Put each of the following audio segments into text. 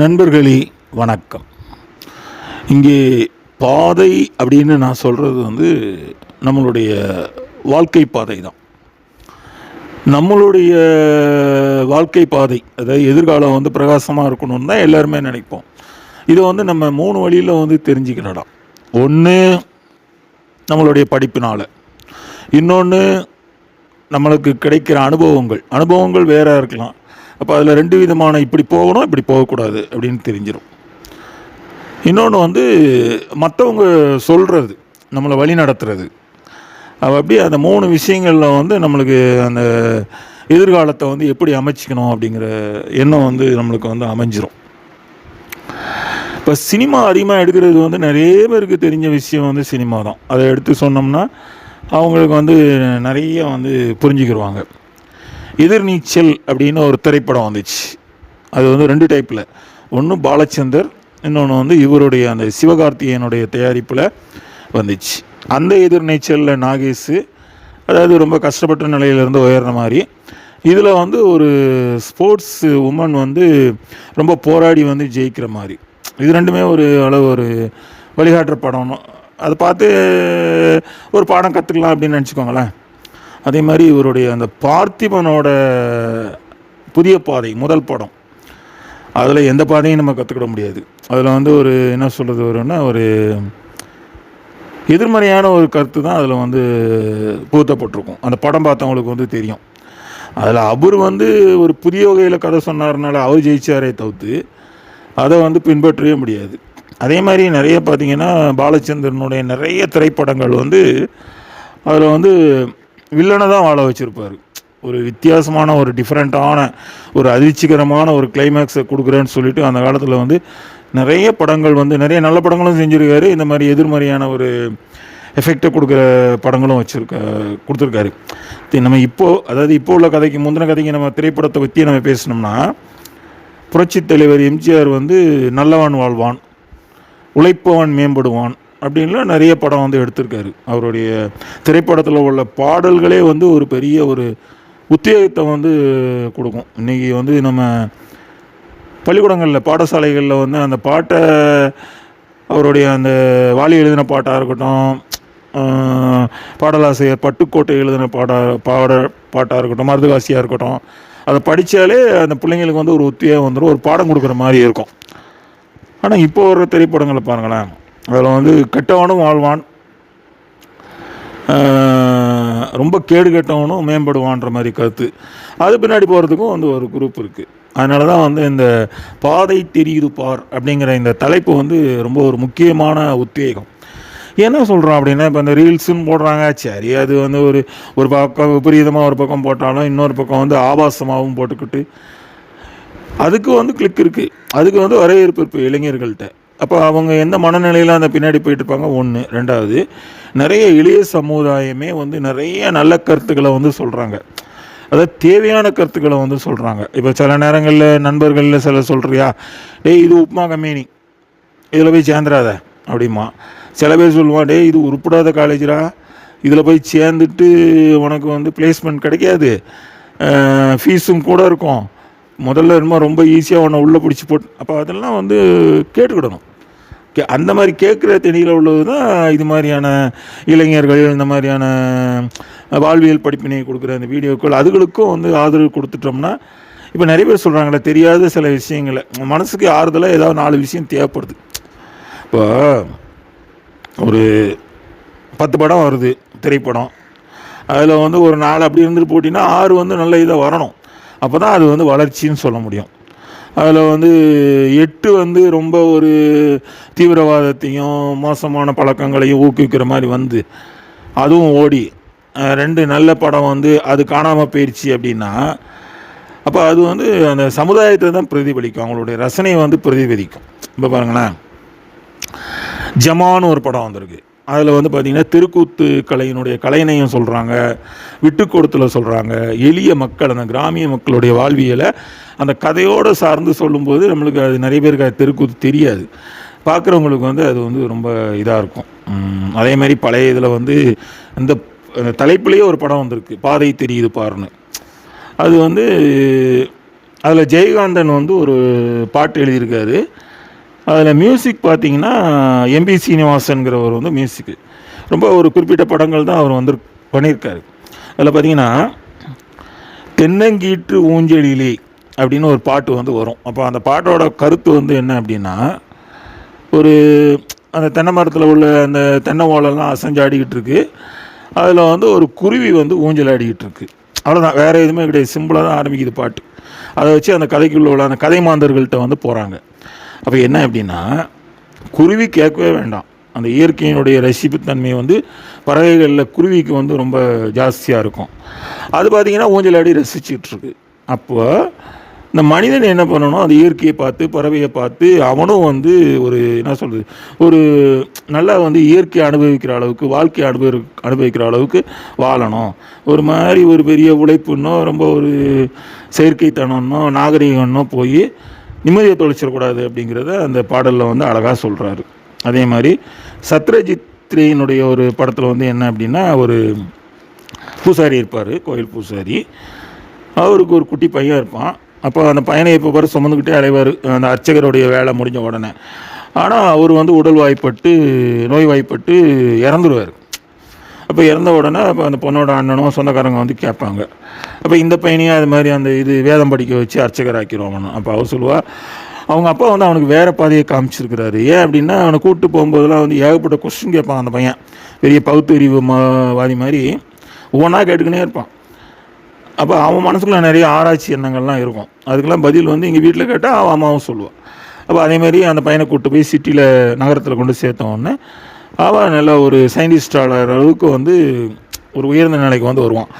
நண்பர்களே வணக்கம். இங்கே பாதை அப்படின்னு நான் சொல்கிறது வந்து நம்மளுடைய வாழ்க்கை பாதை தான். நம்மளுடைய வாழ்க்கை பாதை அதாவது எதிர்காலம் வந்து பிரகாசமாக இருக்கணும்னு தான் எல்லாருமே நினைப்போம். இதை வந்து நம்ம மூணு வழியில் வந்து தெரிஞ்சுக்கணும்டா ஒன்று நம்மளுடைய படிப்பினால். இன்னொன்று நம்மளுக்கு கிடைக்கிற அனுபவங்கள். அனுபவங்கள் வேற இருக்கலாம். அப்போ அதில் ரெண்டு விதமான இப்படி போகணும் இப்படி போகக்கூடாது அப்படின்னு தெரிஞ்சிடும் இன்னொன்று வந்து மற்றவங்க சொல்கிறது நம்மளை வழி நடத்துறது. அப்படி அந்த மூணு விஷயங்களில் வந்து நம்மளுக்கு அந்த எதிர்காலத்தை வந்து எப்படி அமைச்சிக்கணும் அப்படிங்கிற எண்ணம் வந்து நம்மளுக்கு வந்து அமைஞ்சிரும். இப்போ சினிமா அதிகமாக எடுக்கிறது வந்து நிறைய பேருக்கு தெரிஞ்ச விஷயம் வந்து சினிமா தான். அதை எடுத்து சொன்னோம்னா அவங்களுக்கு வந்து நிறைய வந்து புரிஞ்சுக்கிடுவாங்க எதிர்நீச்சல் அப்படின்னு ஒரு திரைப்படம் வந்துச்சு. அது வந்து ரெண்டு டைப்பில் ஒன்று பாலச்சந்தர் இன்னொன்று வந்து இவருடைய அந்த சிவகார்த்திகேயனுடைய தயாரிப்பில் வந்துச்சு. அந்த எதிர்நீச்சலில் நாகேஷு அதாவது ரொம்ப கஷ்டப்பட்ட நிலையிலேருந்து உயர்ற மாதிரி. இதில் வந்து ஒரு ஸ்போர்ட்ஸ் உமன் வந்து ரொம்ப போராடி வந்து ஜெயிக்கிற மாதிரி. இது ரெண்டுமே ஒரு அளவு ஒரு வழிகாட்டுற படம் அதை பார்த்து ஒரு பாடம் கற்றுக்கலாம் அப்படின்னு நினச்சிக்கோங்களேன். அதே மாதிரி இவருடைய அந்த பார்த்திபனோட புதிய பாதை முதல் படம். அதில் எந்த பாதையும் நம்ம கற்றுக்கிட முடியாது. அதில் வந்து ஒரு என்ன சொல்கிறது வரும்னா ஒரு எதிர்மறையான ஒரு கருத்து தான் அதில் வந்து புகுத்தப்பட்டிருக்கும். அந்த படம் பார்த்தவங்களுக்கு வந்து தெரியும். அதில் அவர் வந்து ஒரு புதிய வகையில் கதை சொன்னார்னால அவர் ஜெயிச்சாரே தவிர்த்து அதை வந்து பின்பற்றவே முடியாது. அதே மாதிரி நிறைய பார்த்தீங்கன்னா பாலச்சந்திரனுடைய நிறைய திரைப்படங்கள் வந்து அதில் வந்து வில்லனை தான் வாழ வச்சுருப்பார். ஒரு வித்தியாசமான ஒரு டிஃப்ரெண்ட்டான ஒரு அதிர்ச்சிகரமான ஒரு கிளைமேக்ஸை கொடுக்குறேன்னு சொல்லிட்டு அந்த காலத்தில் வந்து நிறைய படங்கள் வந்து நிறைய நல்ல படங்களும் செஞ்சுருக்காரு. இந்த மாதிரி எதிர்மறையான ஒரு எஃபெக்டை கொடுக்குற படங்களும் வச்சுருக்க கொடுத்துருக்காரு. நம்ம இப்போது அதாவது இப்போ உள்ள கதைக்கு முந்தின கதைக்கு நம்ம திரைப்படத்தை பற்றி நம்ம பேசினோம்னா புரட்சித் தலைவர் எம்ஜிஆர் வந்து நல்லவன் வாழ்வான் உழைப்பவன் மேம்படுவான் அப்படின்லாம் நிறைய படம் வந்து எடுத்திருக்காரு. அவருடைய திரைப்படத்தில் உள்ள பாடல்களே வந்து ஒரு பெரிய ஒரு உத்வேகத்தை வந்து கொடுக்கும். இன்றைக்கி வந்து நம்ம பள்ளிக்கூடங்களில் பாடசாலைகளில் வந்து அந்த பாட்டை அவருடைய அந்த வாலி எழுதின பாட்டாக இருக்கட்டும் பாடலாசிரியர் பட்டுக்கோட்டை எழுதின பாடா பாட பாட்டாக இருக்கட்டும் மருதுகாசியாக இருக்கட்டும் அதை படித்தாலே அந்த பிள்ளைங்களுக்கு வந்து ஒரு உத்வேகம் வந்துடும் ஒரு பாடம் கொடுக்குற மாதிரி இருக்கும். ஆனால் இப்போ வர திரைப்படங்களை பாருங்களேன். அதில் வந்து கெட்டவனும் வாழ்வான். ரொம்ப கேடு கெட்டவனும் மேம்படுவான்ற மாதிரி கருத்து. அது பின்னாடி போகிறதுக்கும் வந்து ஒரு குரூப் இருக்குது அதனால தான் வந்து இந்த பாதை தெரியுது பார் அப்படிங்கிற இந்த தலைப்பு வந்து ரொம்ப ஒரு முக்கியமான உத்வேகம். என்ன சொல்கிறோம் அப்படின்னா இப்போ இந்த ரீல்ஸுன்னு போடுறாங்க. சரி அது வந்து ஒரு ஒரு பக்கம் விபரீதமாக ஒரு பக்கம் போட்டாலும் இன்னொரு பக்கம் வந்து ஆபாசமாகவும் போட்டுக்கிட்டு அதுக்கு வந்து கிளிக் இருக்குது அதுக்கு வந்து வரவேற்பு இருக்குது இளைஞர்கள்ட்ட. அப்போ அவங்க எந்த மனநிலையில் அந்த பின்னாடி போயிட்டு இருப்பாங்க? ஒன்று ரெண்டாவது நிறைய இளைய சமுதாயமே வந்து நிறைய நல்ல கருத்துக்களை வந்து சொல்கிறாங்க அதாவது தேவையான கருத்துக்களை வந்து சொல்கிறாங்க இப்போ சில நேரங்களில் நண்பர்களில் சில சொல்கிறியா டேய் இது உப்புமா கம்பெனி. இதில் போய் சேர்ந்துடாத அப்படிமா. சில பேர் சொல்லுவான் டேய் இது உருப்படாத காலேஜ்ரா இதில் போய் சேர்ந்துட்டு உனக்கு வந்து பிளேஸ்மெண்ட் கிடைக்காது. ஃபீஸும் கூட இருக்கும். முதல்ல என்னமோ ரொம்ப ஈஸியாக உன்னை உள்ளே பிடிச்சி போட்டு அப்போ அதெல்லாம் வந்து கேட்டுக்கிடணும். கே அந்த மாதிரி கேட்குற தெளிவில் உள்ளது தான் இது மாதிரியான இளைஞர்கள் இந்த மாதிரியான வாழ்வியல் படிப்பினை கொடுக்குற அந்த வீடியோக்கள் அதுகளுக்கும் வந்து ஆதரவு கொடுத்துட்டோம்னா இப்போ நிறைய பேர் சொல்கிறாங்களே தெரியாத சில விஷயங்களை. மனசுக்கு ஆறுதலாக ஏதாவது நாலு விஷயம் தேவைப்படுது. இப்போ ஒரு பத்து படம் வருது திரைப்படம். அதில் வந்து ஒரு நாலு அப்படி இருந்துட்டு போட்டிங்கன்னா ஆறு வந்து நல்ல இதாக வரணும். அப்போ தான் அது வந்து வளர்ச்சின்னு சொல்ல முடியும். அதில் வந்து எட்டு வந்து ரொம்ப ஒரு தீவிரவாதத்தையும் மோசமான பழக்கங்களையும் ஊக்குவிக்கிற மாதிரி வந்து அதுவும் ஓடி. ரெண்டு நல்ல படம் வந்து அது காணாமல் போயிடுச்சு அப்படின்னா அப்போ அது வந்து அந்த சமுதாயத்தை தான் பிரதிபலிக்கும். அவங்களுடைய ரசனையை வந்து பிரதிபலிக்கும். இப்போ பாருங்களேன். ஜமான்னு ஒரு படம் வந்திருக்கு. அதில் வந்து பார்த்திங்கன்னா தெருக்கூத்து கலையினுடைய கலைநயம் சொல்கிறாங்க விட்டுக்கொடுத்தில் சொல்கிறாங்க எளிய மக்கள் அந்த கிராமிய மக்களுடைய வாழ்வியலை அந்த கதையோடு சார்ந்து சொல்லும்போது நம்மளுக்கு அது நிறைய பேருக்கு அது தெருக்கூத்து தெரியாது. பார்க்குறவங்களுக்கு வந்து அது வந்து ரொம்ப இதாக இருக்கும். அதே மாதிரி பழைய இதில் வந்து இந்த தலைப்புலேயே ஒரு படம் வந்திருக்கு பாதை தெரியுது பாருன்னு. அது வந்து அதில் ஜெயகாந்தன் வந்து ஒரு பாட்டு எழுதியிருக்காரு. அதில் மியூசிக் பார்த்தீங்கன்னா எம்பி சீனிவாசன்கிறவர் வந்து மியூசிக்கு ரொம்ப ஒரு குறிப்பிட்ட படங்கள் தான் அவர் வந்து பண்ணியிருக்காரு. அதில் பார்த்தீங்கன்னா தென்னங்கீற்று ஊஞ்சலிலே அப்படின்னு ஒரு பாட்டு வந்து வரும். அப்போ அந்த பாட்டோட கருத்து வந்து என்ன அப்படின்னா ஒரு அந்த தென்னை மரத்தில் உள்ள அந்த தென்னை ஓலெல்லாம் அசைஞ்சாடிக்கிட்டு இருக்கு. அதில் வந்து ஒரு குருவி வந்து ஊஞ்சல் ஆடிக்கிட்டு இருக்கு. அவ்வளோதான் வேறு எதுவுமே கிடையாது. சிம்பிளாக தான் ஆரம்பிக்குது பாட்டு. அதை வச்சு அந்த கதைக்குள்ள உள்ள அந்த கதை மாந்தர்கள்ட்ட வந்து போகிறாங்க அப்போ என்ன அப்படின்னா குருவி கேட்கவே வேண்டாம். அந்த இயற்கையினுடைய ரசிப்புத்தன்மை வந்து பறவைகளில் குருவிக்கு வந்து ரொம்ப ஜாஸ்தியாக இருக்கும். அது பார்த்திங்கன்னா ஊஞ்சலாடி ரசிச்சிட்ருக்கு அப்போ இந்த மனிதன் என்ன பண்ணணும்? அந்த இயற்கையை பார்த்து பறவையை பார்த்து அவனும் வந்து ஒரு என்ன சொல்கிறது ஒரு நல்லா வந்து இயற்கையை அனுபவிக்கிற அளவுக்கு வாழ்க்கையை அனுபவி அனுபவிக்கிற அளவுக்கு வாழணும். ஒரு மாதிரி ஒரு பெரிய உழைப்புன்னோ ரொம்ப ஒரு செயற்கைத்தனம்னோ நாகரிகம்னோ போய் நிம்மதியை தொலைச்சிடக்கூடாது அப்படிங்கிறத அந்த பாடலில் வந்து அழகாக சொல்கிறாரு அதே மாதிரி சத்ரஜித்ரேயினுடைய ஒரு படத்தில் வந்து என்ன அப்படின்னா ஒரு பூசாரி இருப்பார் கோயில் பூசாரி. அவருக்கு ஒரு குட்டி பையன் இருப்பான். அப்போ அந்த பையனை இப்போ பாரு சுமந்துக்கிட்டே அலைவார் அந்த அர்ச்சகருடைய வேலை முடிஞ்ச உடனே. ஆனால் அவர் வந்து உடல் வாய்ப்பட்டு நோய் வாய்ப்பட்டு இறந்துருவார். அப்போ இறந்த உடனே அப்போ அந்த பொண்ணோட அண்ணனும் சொந்தக்காரங்க வந்து கேட்பாங்க. அப்போ இந்த பையனையும் அது மாதிரி அந்த இது வேதம் படிக்க வச்சு அர்ச்சகராக்கிறோம் ஆக்கிடுவாங்கன்னு அப்போ அவர் சொல்லுவா அவங்க அப்பா வந்து அவனுக்கு வேறு பாதையை காமிச்சிருக்கிறாரு. ஏன் அப்படின்னா அவனை கூப்பிட்டு போகும்போதெல்லாம் வந்து ஏகப்பட்ட கொஸ்டின் கேட்பான் அந்த பையன். பெரிய பகுத்தறிவு மா வாதி மாதிரி ஒவ்வொன்றா கேட்டுக்கினே இருப்பான். அப்போ அவன் மனசுக்குள்ள நிறைய ஆராய்ச்சி எண்ணங்கள்லாம் இருக்கும். அதுக்கெல்லாம் பதில் வந்து எங்கள் வீட்டில் கேட்டால் அவன் அம்மாவும் சொல்லுவான் அப்போ அதேமாதிரி அந்த பையனை கூப்பிட்டு போய் சிட்டியில் நகரத்தில் கொண்டு சேர்த்த உடனே அவன் நல்ல ஒரு சயின்டிஸ்டாளர் அளவுக்கு வந்து ஒரு உயர்ந்த நிலைக்கு வந்து வருவான்.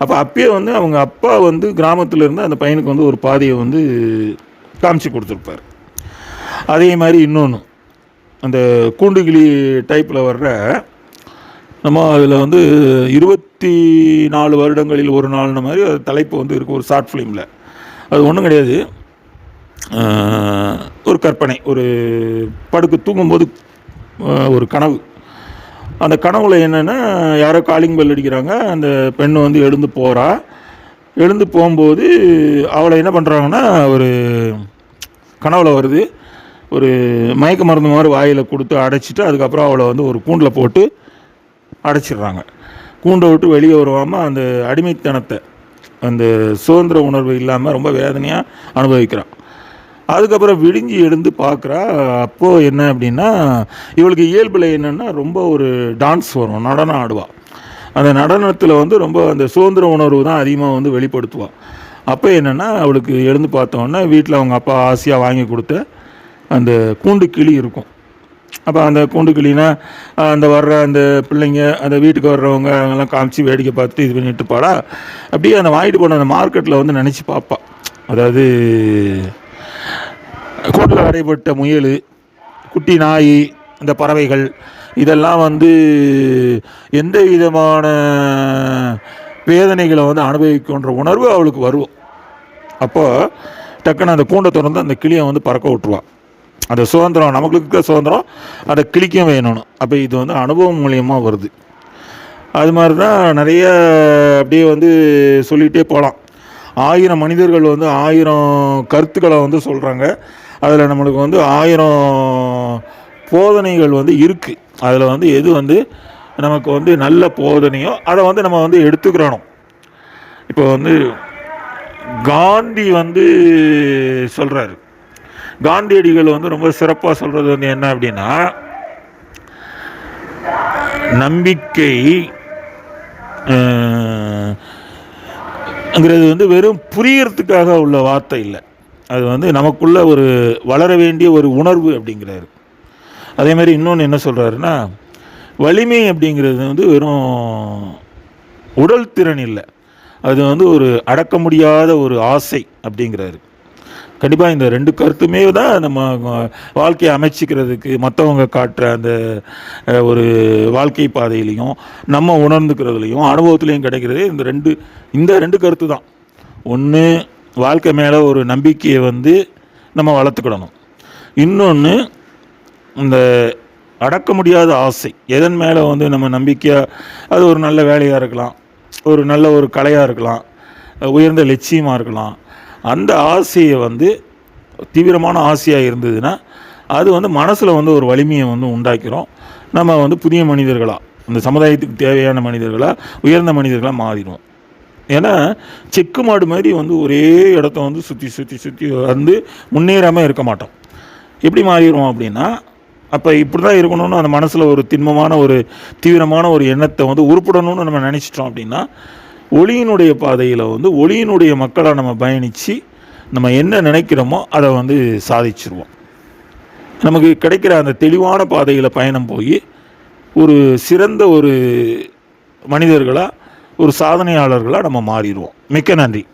அப்போ அப்பயே வந்து அவங்க அப்பா வந்து கிராமத்தில் இருந்து அந்த பையனுக்கு வந்து ஒரு பாதையை வந்து காமிச்சு கொடுத்துருப்பார். அதே மாதிரி இன்னொன்று அந்த கூண்டுகிளி டைப்பில் வர்ற நம்ம அதில் வந்து இருபத்தி நாலு வருடங்களில் ஒரு நாள்ன மாதிரி அது தலைப்பு வந்து இருக்குது ஒரு ஷார்ட் ஃபிலிமில் அது ஒன்றும் கிடையாது. ஒரு கற்பனை ஒரு படுக்கு தூங்கும்போது ஒரு கனவு. அந்த கனவுல என்னென்னா யாரோ காலிங் பெல் அடிக்கிறாங்க. அந்த பெண் வந்து எழுந்து போகிறா எழுந்து போகும்போது அவளை என்ன பண்ணுறாங்கன்னா ஒரு கனவுல வருது. ஒரு மயக்க மருந்து மாதிரி வாயில் கொடுத்து அடைச்சிட்டு அதுக்கப்புறம் அவளை வந்து ஒரு கூண்டில் போட்டு அடைச்சிடுறாங்க. கூண்டை விட்டு வெளியே வருவாமல் அந்த அடிமைத்தனத்தை அந்த சுதந்திர உணர்வு இல்லாமல் ரொம்ப வேதனையாக அனுபவிக்கிறான் அதுக்கப்புறம் விடிஞ்சு எழுந்து பார்க்குறா அப்போது என்ன அப்படின்னா இவளுக்கு இயல்பில் என்னென்னா ரொம்ப ஒரு டான்ஸ் வரும் நடனம் ஆடுவாள் அந்த நடனத்தில் வந்து ரொம்ப அந்த சுதந்திர உணர்வு தான் அதிகமாக வந்து வெளிப்படுத்துவாள் அப்போ என்னென்னா அவளுக்கு எழுந்து பார்த்தோன்னே வீட்டில் அவங்க அப்பா ஆசையாக வாங்கி கொடுத்த அந்த கூண்டு கிளி இருக்கும். அப்போ அந்த கூண்டு கிளினா அந்த வர்ற அந்த பிள்ளைங்க அந்த வீட்டுக்கு வர்றவங்க அவங்கெல்லாம் காமிச்சு வேடிக்கை பார்த்துட்டு இது பண்ணிட்டு இருப்பாளா? அப்படியே அந்த வாங்கிட்டு போன அந்த மார்க்கெட்டில் வந்து நினச்சி பார்ப்பா. அதாவது கூட்டில் அடைபட்ட முயல் குட்டி நாய் இந்த பறவைகள் இதெல்லாம் வந்து எந்த விதமான வேதனைகளை வந்து அனுபவிக்கின்ற உணர்வு அவளுக்கு வரும். அப்போ டக்குன்னு அந்த கூண்டை திறந்து அந்த கிளியை வந்து பறக்க விட்டுருவாள் அந்த சுதந்திரம் நமக்கு இருக்க சுதந்திரம் அந்த கிளிக்கும் வேணும் அப்போ இது வந்து அனுபவம் மூலியமாக வருது. அது மாதிரி தான் நிறைய அப்படியே வந்து சொல்லிகிட்டே போகலாம். ஆயிரம் மனிதர்கள் வந்து ஆயிரம் கருத்துக்களை வந்து சொல்கிறாங்க அதில் நம்மளுக்கு வந்து ஆயிரம் போதனைகள் வந்து இருக்குது அதில் வந்து எது வந்து நமக்கு வந்து நல்ல போதனையோ அதை வந்து நம்ம வந்து எடுத்துக்கிறணும் இப்போ வந்து காந்தி வந்து சொல்கிறாரு காந்தியடிகள் வந்து ரொம்ப சிறப்பாக சொல்கிறது வந்து என்ன அப்படின்னா நம்பிக்கை ங்கிறது வந்து வெறும் புரியறதுக்காக உள்ள வார்த்தை இல்லை அது வந்து நமக்குள்ள ஒரு வளர வேண்டிய ஒரு உணர்வு அப்படிங்கிறாரு. அதே மாதிரி இன்னொன்று என்ன சொல்கிறாருன்னா வலிமை அப்படிங்கிறது வந்து வெறும் உடல் திறன் இல்லை. அது வந்து ஒரு அடக்க முடியாத ஒரு ஆசை அப்படிங்கிறாரு. கண்டிப்பாக இந்த ரெண்டு கருத்துமே தான் நம்ம வாழ்க்கையை அமைச்சிக்கிறதுக்கு மற்றவங்க காட்டுற அந்த ஒரு வாழ்க்கை பாதையிலையும் நம்ம உணர்ந்துக்கிறதுலையும் அனுபவத்துலையும் கிடைக்கிறது இந்த ரெண்டு இந்த ரெண்டு கருத்து தான். ஒன்று வாழ்க்கை மேலே ஒரு நம்பிக்கையை வந்து நம்ம வளர்த்துக்கிடணும். இன்னொன்று இந்த அடக்க முடியாத ஆசை. எதன் மேலே வந்து நம்ம நம்பிக்கையாக அது ஒரு நல்ல வேலையாக இருக்கலாம் ஒரு நல்ல ஒரு கலையாக இருக்கலாம் உயர்ந்த லட்சியமாக இருக்கலாம். அந்த ஆசையை வந்து தீவிரமான ஆசையாக இருந்ததுன்னா அது வந்து மனசில் வந்து ஒரு வலிமையை வந்து உண்டாக்கிறோம். நம்ம வந்து புதிய மனிதர்களாக இந்த சமுதாயத்துக்கு தேவையான மனிதர்களாக உயர்ந்த மனிதர்களாக மாறிடுவோம். ஏன்னா செக்கு மாடு மாதிரி வந்து ஒரே இடத்த வந்து சுற்றி சுற்றி சுற்றி வந்து முன்னேறாமல் இருக்க மாட்டோம். எப்படி மாறிடுவோம் அப்படின்னா அப்போ இப்படி தான் இருக்கணும்னு அந்த மனசில் ஒரு திண்மமான ஒரு தீவிரமான ஒரு எண்ணத்தை வந்து உருப்பிடணும்னு நம்ம நினச்சிட்டோம் அப்படின்னா ஒளியினுடைய பாதையில் வந்து ஒளியினுடைய மக்களாக நம்ம பயணித்து நம்ம என்ன நினைக்கிறோமோ அதை வந்து சாதிச்சிருவோம். நமக்கு கிடைக்கிற அந்த தெளிவான பாதையில் பயணம் போய் ஒரு சிறந்த ஒரு மனிதர்களாக ஒரு சாதனையாளர்களாக நம்ம மாறிடுவோம். மிக்க நன்றி.